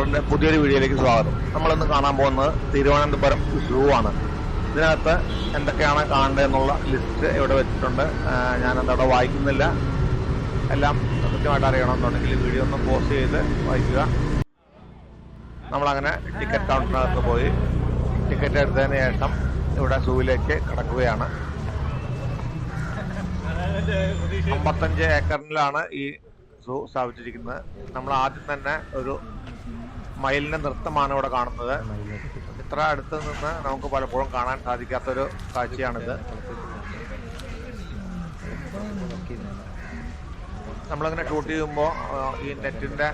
എക്സ്പ്ലോറിന്റെ പുതിയൊരു വീഡിയോയിലേക്ക് സ്വാഗതം. നമ്മൾ ഇന്ന് കാണാൻ പോകുന്നത് തിരുവനന്തപുരം സൂ ആണ്. ഇതിനകത്ത് എന്തൊക്കെയാണ് കാണേണ്ടത് എന്നുള്ള ലിസ്റ്റ് ഇവിടെ വെച്ചിട്ടുണ്ട്. ഞാൻ അവിടെ വായിക്കുന്നില്ല. എല്ലാം കൃത്യമായിട്ട് അറിയണമെന്നുണ്ടെങ്കിൽ വീഡിയോ ഒന്ന് പോസ്റ്റ് ചെയ്ത് വായിക്കുക. നമ്മളങ്ങനെ ടിക്കറ്റ് കൗണ്ടറിനകത്ത് പോയി ടിക്കറ്റ് എടുത്തതിന് ശേഷം ഇവിടെ സൂവിലേക്ക് കടക്കുകയാണ്. അമ്പത്തഞ്ച് ഏക്കറിലാണ് ഈ സൂ സ്ഥാപിച്ചിരിക്കുന്നത്. നമ്മൾ ആദ്യം തന്നെ ഒരു മയിലിന്റെ നൃത്തമാണ് ഇവിടെ കാണുന്നത്. ഇത്ര അടുത്ത് നിന്ന് നമുക്ക് പലപ്പോഴും കാണാൻ സാധിക്കാത്തൊരു കാഴ്ചയാണിത്. നമ്മളിങ്ങനെ ഷൂട്ട് ചെയ്യുമ്പോൾ ഈ നെറ്റിന്റെ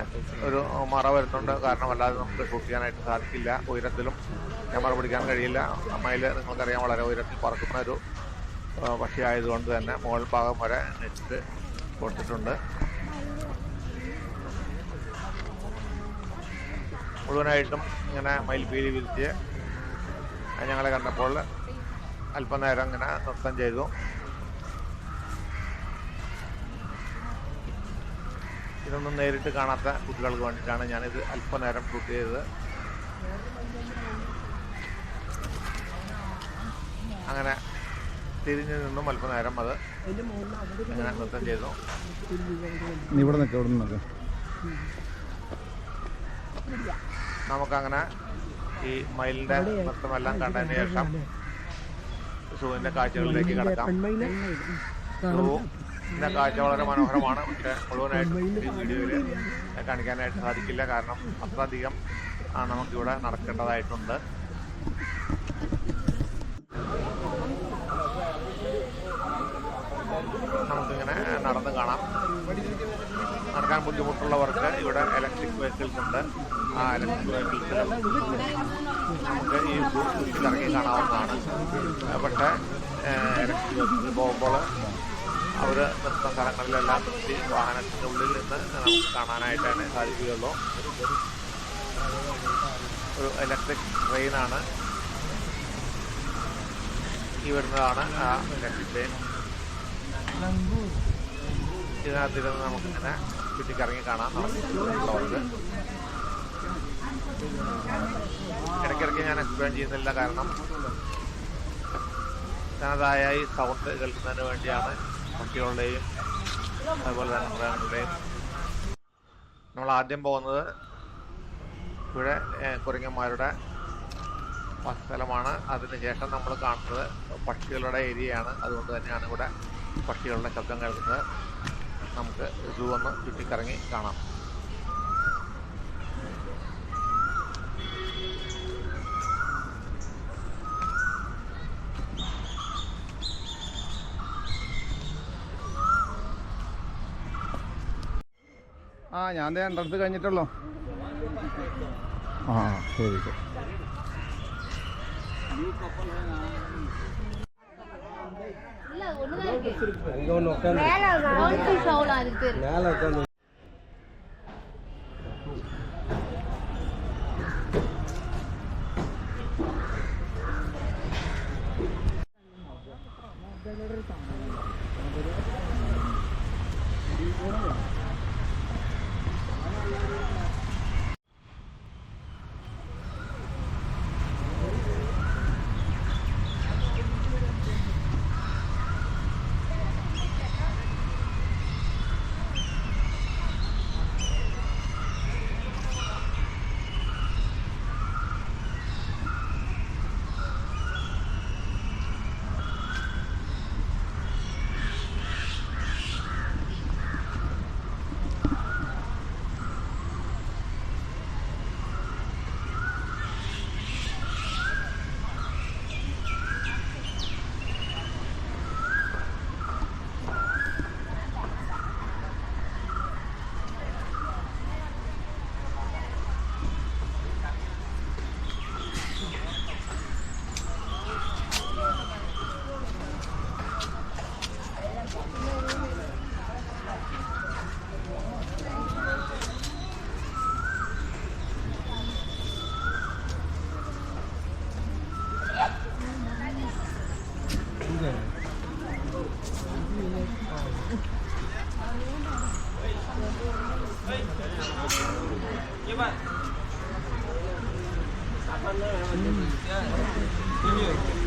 ഒരു മറ വരുന്നുണ്ട്. കാരണം അല്ലാതെ നമുക്ക് ഷൂട്ട് ചെയ്യാനായിട്ട് സാധിക്കില്ല. ഉയരത്തിലും ക്യാമറ പിടിക്കാൻ കഴിയില്ല. അമ്മയിൽ നിങ്ങൾക്കറിയാം വളരെ ഉയരത്തിൽ പറക്കുന്ന ഒരു പക്ഷിയായതുകൊണ്ട് പക്ഷി ആയതുകൊണ്ട് തന്നെ മുകൾ ഭാഗം വരെ നെറ്റ് കൊടുത്തിട്ടുണ്ട്. മുഴുവനായിട്ടും ഇങ്ങനെ മയിൽപീലി വിരിച്ച് ഞങ്ങളെ കണ്ടപ്പോൾ അല്പനേരം ഇങ്ങനെ നൃത്തം ചെയ്തു. ഇതൊന്നും നേരിട്ട് കാണാത്ത കുട്ടികൾക്ക് വേണ്ടിയിട്ടാണ് ഞാനിത് അല്പനേരം ഷൂട്ട് ചെയ്തത്. അങ്ങനെ തിരിഞ്ഞു നിന്നും അല്പനേരം അത് അങ്ങനെ നൃത്തം ചെയ്തു. ഇവിടെ നിൽക്കുക ഇവിടെ നിൽക്കുക നമുക്കങ്ങനെ ഈ മയിലിന്റെ നൃത്തമെല്ലാം കണ്ടതിന് ശേഷം സൂവിന്റെ കാഴ്ചകളിലേക്ക് കടക്കാം. സൂവിന്റെ കാഴ്ച വളരെ മനോഹരമാണ്. പക്ഷെ മുഴുവനായിട്ട് ഈ വീഡിയോയിൽ കാണിക്കാനായിട്ട് സാധിക്കില്ല. കാരണം അത്രയധികം നമുക്കിവിടെ നടക്കേണ്ടതായിട്ടുണ്ട് നമുക്കിങ്ങനെ നടന്ന് കാണാം നടക്കാൻ ബുദ്ധിമുട്ടുള്ളവർക്ക് ഇവിടെ ഇലക്ട്രിക് വെഹിക്കിൾസ് ഉണ്ട് ആ ഇലക്ട്രിക് വെഹിക്കിൾസിൽ നമുക്ക് ഈ സൂ ഇറങ്ങി കാണാവുന്നതാണ്. പക്ഷേ ഇലക്ട്രിക് വെഹിക്കിൾ പോകുമ്പോൾ അവർ നിർത്തുന്ന സ്ഥലങ്ങളിലെല്ലാം നിർത്തി വാഹനത്തിന്റെ ഉള്ളിൽ നിന്ന് നമുക്ക് കാണാനായിട്ടാണ് സാധിക്കുകയുള്ളൂ. ഒരു ഇലക്ട്രിക് ട്രെയിനാണ് ഈ വരുന്നതാണ് ആ ഇലക്ട്രിക് ട്രെയിൻ ഇതിനകത്തിരുന്ന് നമുക്കിങ്ങനെ ചുറ്റിക്കറങ്ങി കാണാം. നടക്കുന്നുള്ളവർക്ക് ഇടയ്ക്കിടയ്ക്ക് ഞാൻ എക്സ്പ്ലെയിൻ ചെയ്യുന്നില്ല കാരണം തനതായ ഈ സൗണ്ട് കേൾക്കുന്നതിന് വേണ്ടിയാണ് കുട്ടികളുടെയും അതുപോലെ തന്നെ മൃഗങ്ങളുടെയും നമ്മൾ ആദ്യം പോകുന്നത് ഇവിടെ കുരങ്ങന്മാരുടെ സ്ഥലമാണ് അതിനുശേഷം നമ്മൾ കാണുന്നത് പക്ഷികളുടെ ഏരിയയാണ്. അതുകൊണ്ട് തന്നെയാണ് ഇവിടെ പക്ഷികളുടെ ശബ്ദം കേൾക്കുന്നത്. നമുക്ക് സൂ ഒന്ന് ചുറ്റിക്കറങ്ങി കാണാം. ആ ഞാൻ ദേ എൻട്രൻസ് കഴിഞ്ഞിട്ടുള്ളൂ. ആ ശരി ശരി. மேல உட்காந்து juga ya. Hai, hai, hai, hai, hai, hai, hai,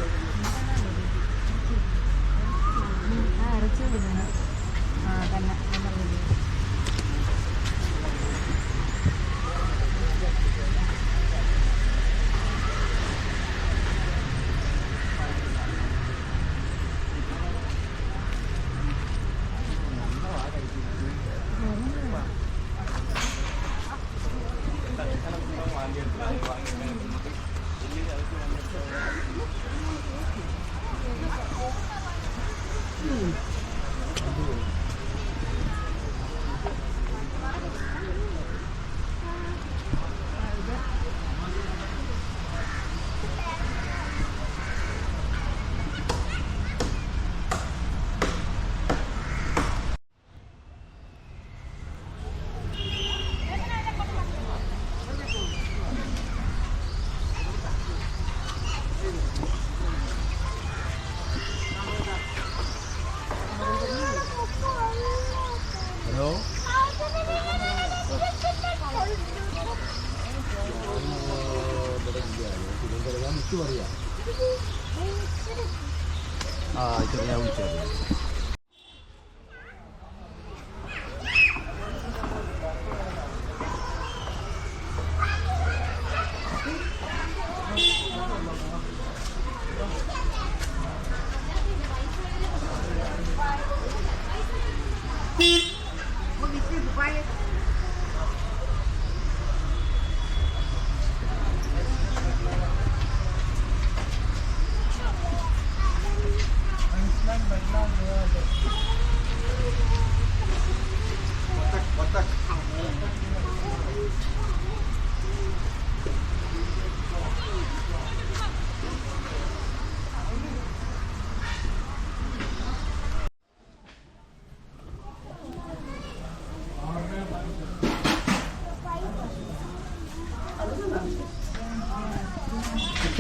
Beep.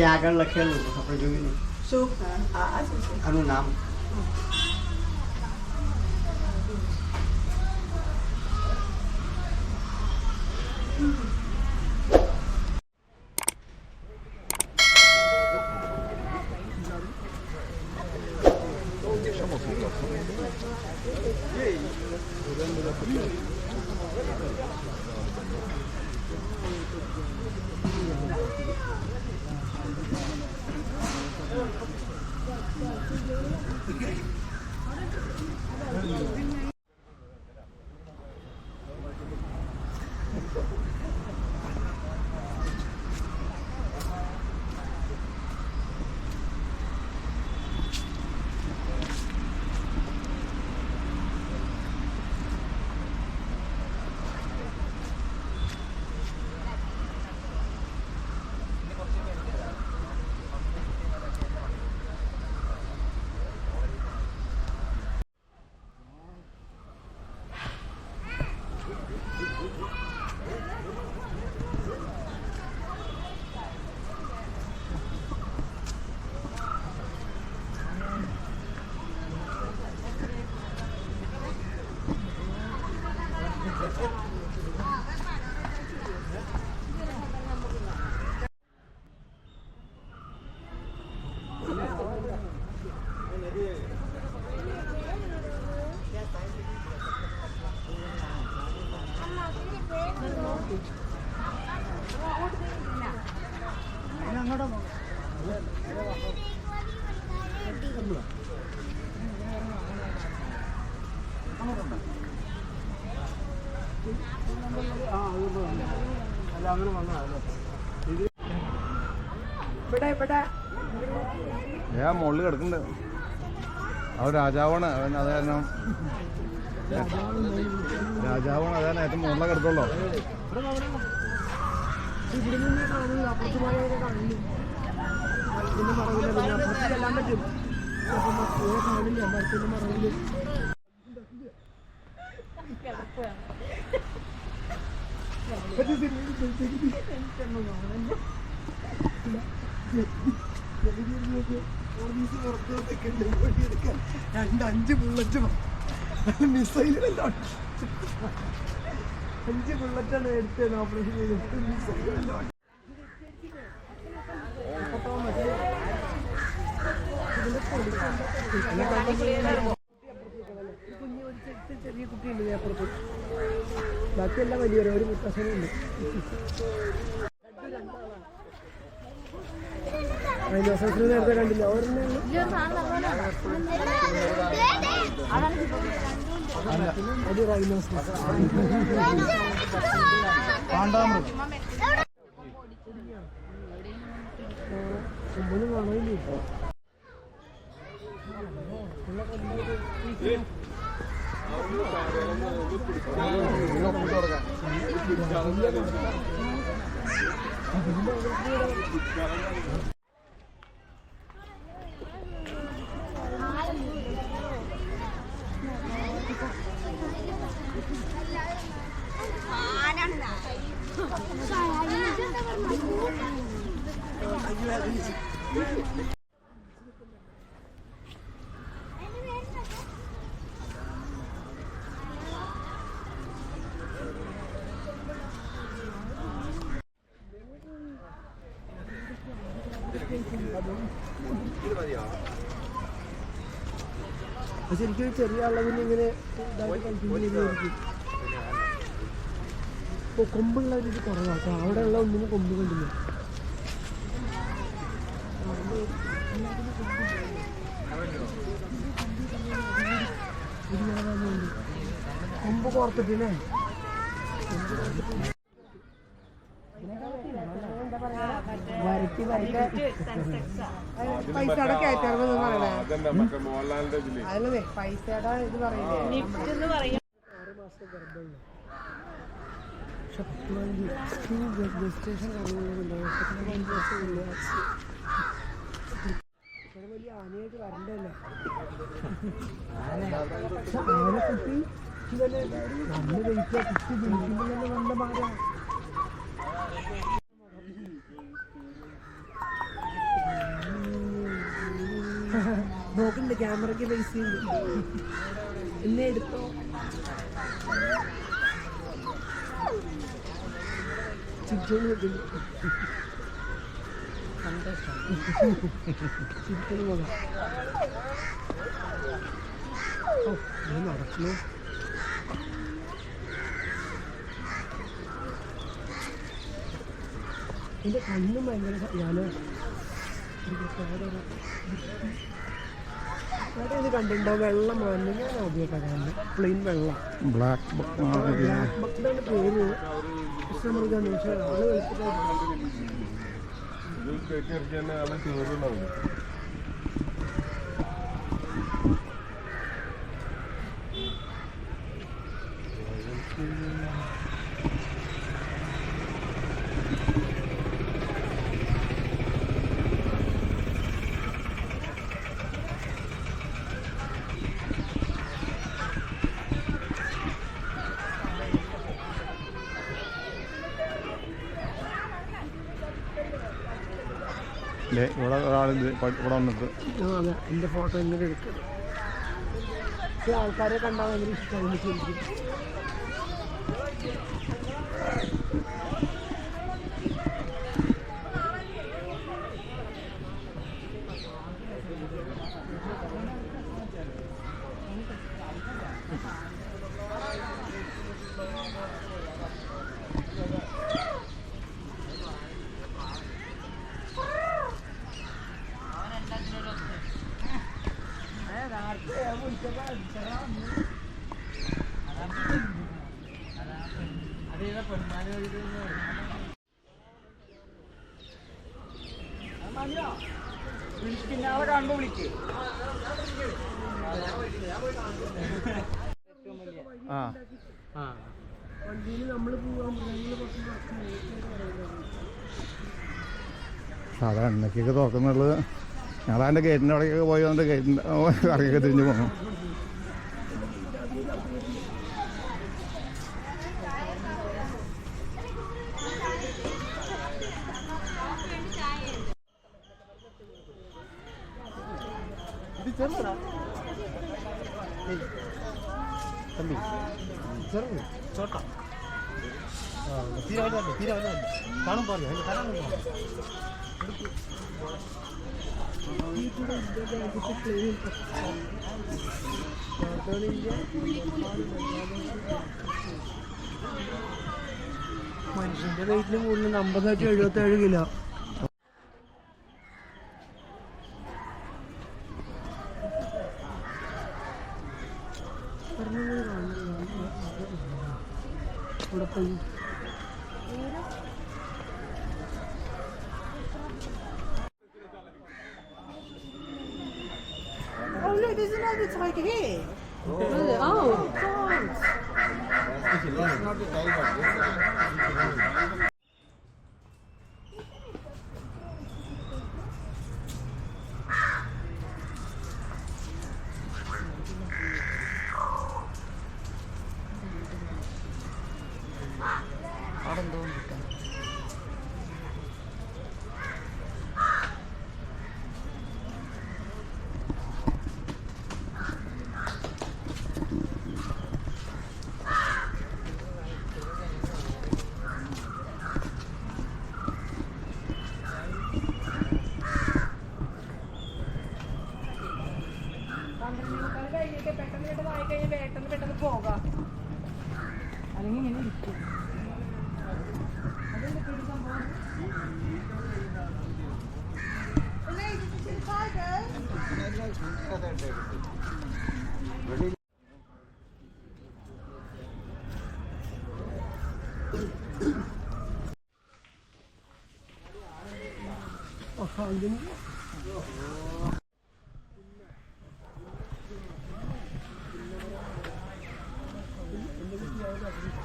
ત્યાં આગળ લખેલું આપણે જોયું નહીં. આનું નામ ഞാൻ മുകളിൽ കിടക്കുന്നുണ്ട്. അവൻ രാജാവാണ് അവൻ അത് കാരണം. രാജാവാണ് അത് കാരണം ഏറ്റവും മുകളിലെ കിടക്കുള്ളൂ. രണ്ട് അഞ്ച് ബുള്ളറ്റ് മിസൈലുകളെല്ലാം അഞ്ച് ബുള്ളറ്റാണ് എടുത്തത് ഓപ്പറേഷൻ ചെയ്ത് മിസൈലുകളെല്ലാം ചെറിയ കുട്ടിയുണ്ട് അപ്പുറത്ത്. ബാക്കിയെല്ലാം വലിയൊരു ഒരു മുത്തശ്ശനുണ്ട് അതിന് നേരത്തെ കണ്ടില്ല. ഒരെണ്ണേ അത് റൈനോസ് കാണ്ടാമൃഗം ശരിക്കും ചെറിയ അളവിന് ഇങ്ങനെ ഇതായിട്ട് കളിക്കുന്നതായിരിക്കും ഇപ്പൊ കൊമ്പുള്ള ഇത് കുറവാട്ടോ അവിടെ ഉള്ള ഒന്നിനും കൊമ്പ് കണ്ടില്ല. കൊമ്പ് കോർത്തിട്ടില്ലേ വരട്ടി പൈസയുടെ കയറ്റാറുണ്ട് പറയണേ അതന്നെ മറ്റേ മോഹൻലാലിന്റെ ഇതിൽ അതല്ലേ പൈസയുടെ ഇത് പറയില്ലേ ആറ് മാസം ഗർഭമുള്ള പക്ഷെ പത്ത് പതിനഞ്ച് രജിസ്ട്രേഷൻ കാര്യങ്ങളൊന്നുമില്ല പത്ത് പതിനഞ്ച് വർഷം ഇല്ല ഇത്ര വലിയ ആനയായിട്ട് വരണ്ടല്ലേ ആന കുട്ടി ഇതല്ലേ നല്ല വെയിറ്റ് കുട്ടി ജനിക്കുമ്പോൾ തന്നെ നല്ല മാറാം ക്യാമറയ്ക്ക് പൈസ എന്നെ എടുത്തോ? പോകാം ഓ ഇത് നടക്കുന്നു എന്റെ കണ്ണും ഭയങ്കര ഞാൻ കണ്ടിട്ടുണ്ടോ? വെള്ളം മാഞ്ഞ ഞാൻ ആദ്യമായിട്ടാണ് കാണുന്നത്. പ്ലെയിൻ വെള്ളം. ബ്ലാക്ക് ബ്ലാക്ക് ബക്കിന്റെ പേര്. പക്ഷെ ആൾ വെളുത്തിട്ടാണ് ദേ, ഇവിടെ ഒരാൾ ഇവിടെ വന്നിട്ട്. എന്റെ ഫോട്ടോ ഇങ്ങനെ എടുക്കുന്നത് ആൾക്കാരെ കണ്ടാൽ ഭയങ്കര ഇഷ്ടമാണ് ശരിക്കും. ആ സാധാ എണ്ണയ്ക്കൊക്കെ തുറക്കുന്നുള്ളത്. ഞങ്ങൾ അതിന്റെ ഗേറ്റിന്റെ അവിടേക്കൊക്കെ പോയി വന്നിട്ട് ഗേറ്റിന്റെ ഇറങ്ങിയൊക്കെ തിരിഞ്ഞു പോകും ചെറുതാ. തമ്പി. ചെറുത്. ചോട്ട. തീരെ വലുതല്ല തീരെ വലുതല്ല കാണും പോലെ അതിന്റെ തല ഇന്ത്യ രാജ്യത്ത് പ്ലെയിൻ നോർത്തേൺ ഇന്ത്യ നേപ്പാൾ ബംഗ്ലാദേശ് മനുഷ്യന്റെ വെയിറ്റിന് കൂടുതൽ അമ്പത് എഴുപത്തി എഴുപത്തേഴ് കിലോ.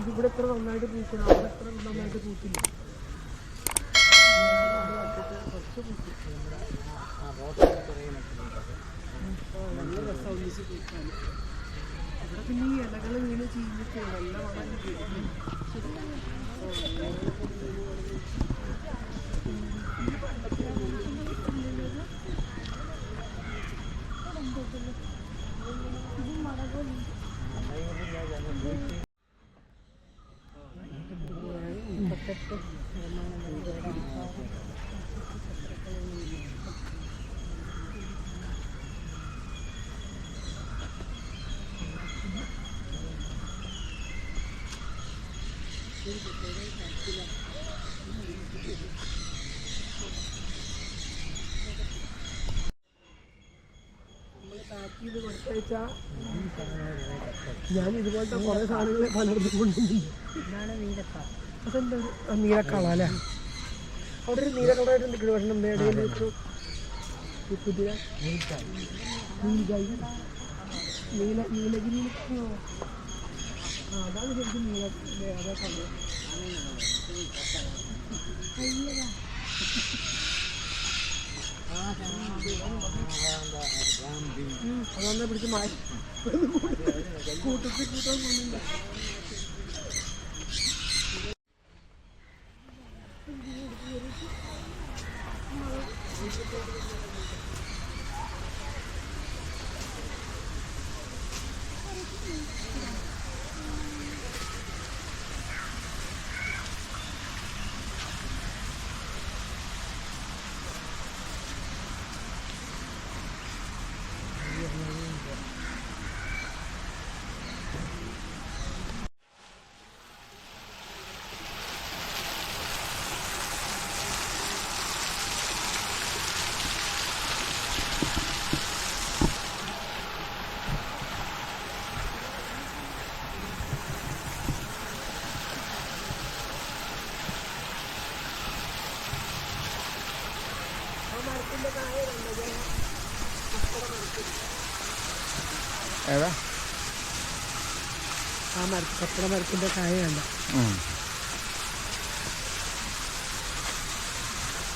ഇവിടെ എത്ര നന്നായിട്ട് പൂക്കണം അവിടെ എത്ര നന്നായിട്ട് പൂക്കില്ല ഒന്നിച്ച് പൂക്കാൻ ഇവിടെ പിന്നെ ഈ ഇലകൾ വീണ് ചീഞ്ഞിട്ട് നല്ല ഇത് കിട്ടും പാക്ക് ചെയ്ത് കൊടുത്തയച്ചാൽ ഞാൻ ഇതുപോലത്തെ കുറേ സാധനങ്ങൾ പലർന്നും കൊണ്ടുവന്നിട്ടുണ്ട് അതെന്താ നീലക്കള അല്ലേ? അവിടെ ഒരു നീലക്കളറായിട്ട് നിൽക്കുന്ന പക്ഷേ നമ്മുടെ ഇടയിൽ ഒരു കുതിര നീല നീലഗിരി അതാണ് ശരിക്കും നീല അതേ കളർ അതൊന്നെ പിടിച്ച് മാറ്റി. കൂട്ടത്തിൽ കൂട്ടാൻ പോകുന്നുണ്ട് ഏതാ? ആ മര കപ്പട മരത്തിന്റെ കായ കണ്ട. ഉം.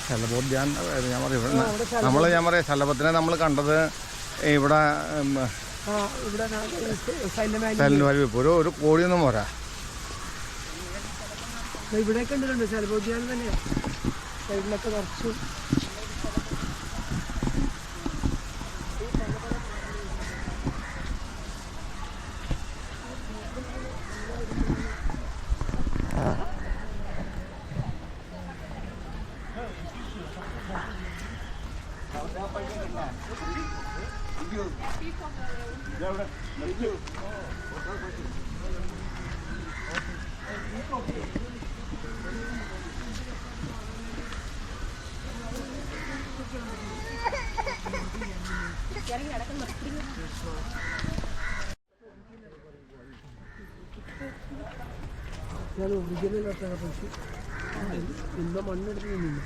ശലഭോദ്യാൻ അതായത് ഞാൻ പറയും. ഇവിടെ അവിടെ ശലഭം- നമ്മൾ ഞാൻ പറയാം ശലഭത്തിനെ നമ്മൾ കണ്ടത് ഇവിടെ സൈലന്റ് വാലി ഇപ്പോൾ ഒരു ഒരു കോഴിയൊന്നും പോരാ. ഇവിടെ കണ്ടിട്ടുണ്ട് ശലഭോദ്യാനം തന്നെയാണ് സൈഡിലൊക്കെ നിറച്ചു ഞാൻ ഒറിജിനലായിട്ടാണ് പക്ഷേ എന്തോ മണ്ണെടുത്ത് നിന്നില്ല.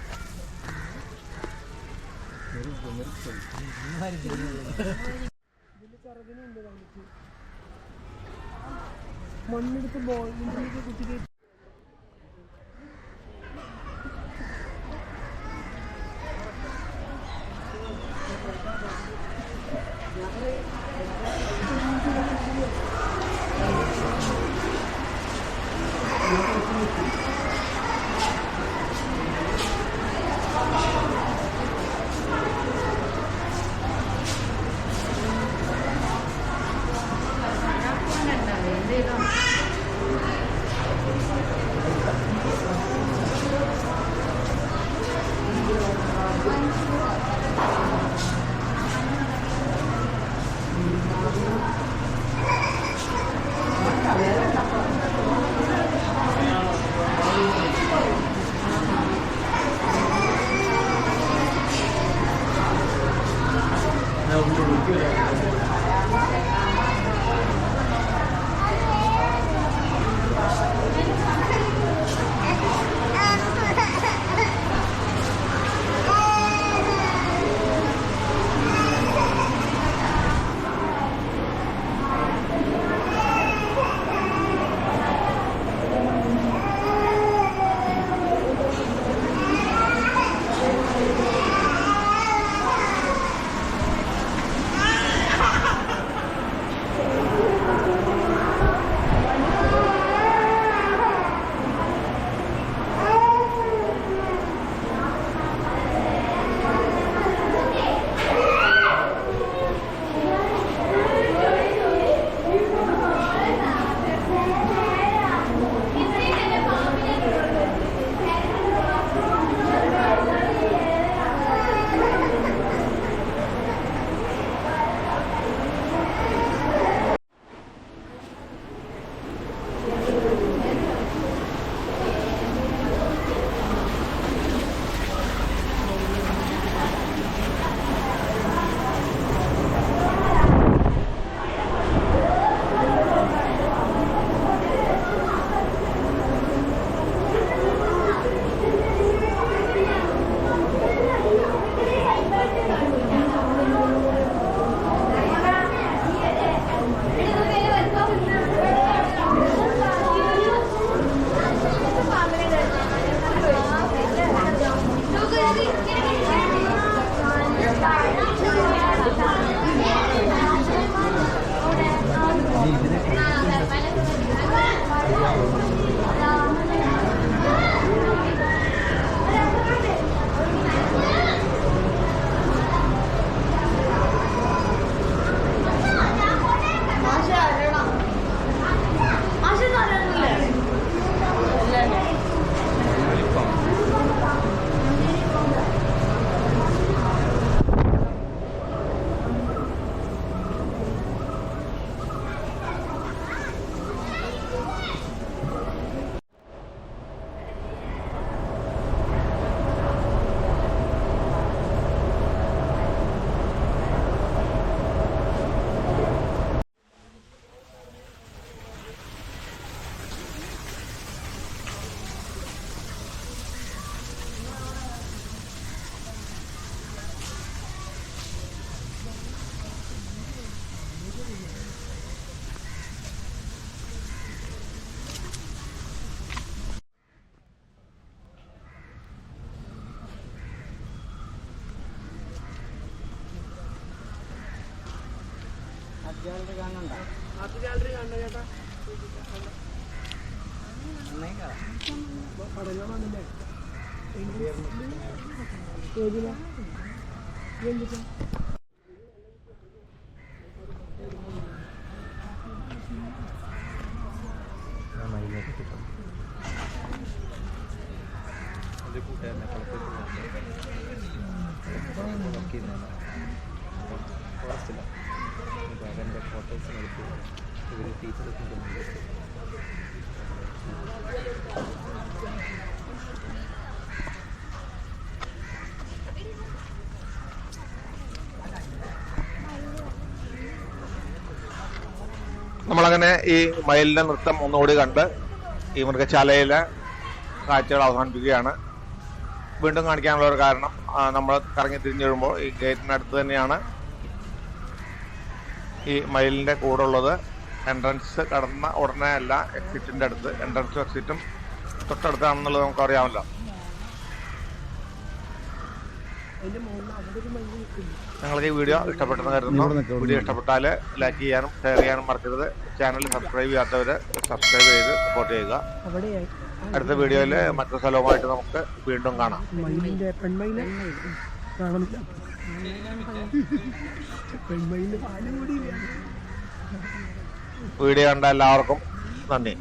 മണ്ണെടുത്ത് ബോളിന്റെ കുത്തിക്ക് జ్యువెలరీ కానీ ఉందా? అటు జ్యువెలరీ కానీ కదా. ఉన్నాయి. కదా పడగా ఏం చెప్పాను നമ്മളങ്ങനെ ഈ മയിലിന്റെ നൃത്തം ഒന്നുകൂടി കണ്ട് ഈ മൃഗശാലയിലെ കാഴ്ചകൾ അവസാനിപ്പിക്കുകയാണ്. വീണ്ടും കാണിക്കാനുള്ള ഒരു കാരണം നമ്മൾ കറങ്ങി തിരിഞ്ഞു വരുമ്പോൾ ഈ ഗേറ്റിനടുത്ത് തന്നെയാണ് ഈ മയിലിന്റെ കൂടെ ഉള്ളത് എൻട്രൻസ് കടന്ന ഉടനെ അല്ല എക്സിറ്റിന്റെ അടുത്ത്. എൻട്രൻസും എക്സിറ്റും തൊട്ടടുത്താണെന്നുള്ളത് നമുക്ക് അറിയാമല്ലോ നിങ്ങൾക്ക് ഈ വീഡിയോ ഇഷ്ടപ്പെട്ടെന്ന് കരുതുന്നു. വീഡിയോ ഇഷ്ടപ്പെട്ടാൽ ലൈക്ക് ചെയ്യാനും ഷെയർ ചെയ്യാനും മറക്കരുത്. ചാനൽ സബ്സ്ക്രൈബ് ചെയ്യാത്തവർ സബ്സ്ക്രൈബ് ചെയ്ത് സപ്പോർട്ട് ചെയ്യുക. അടുത്ത വീഡിയോയിൽ മറ്റൊരു സ്ഥലവുമായിട്ട് നമുക്ക് വീണ്ടും കാണാം. വീഡിയോ കണ്ട എല്ലാവർക്കും നന്ദി.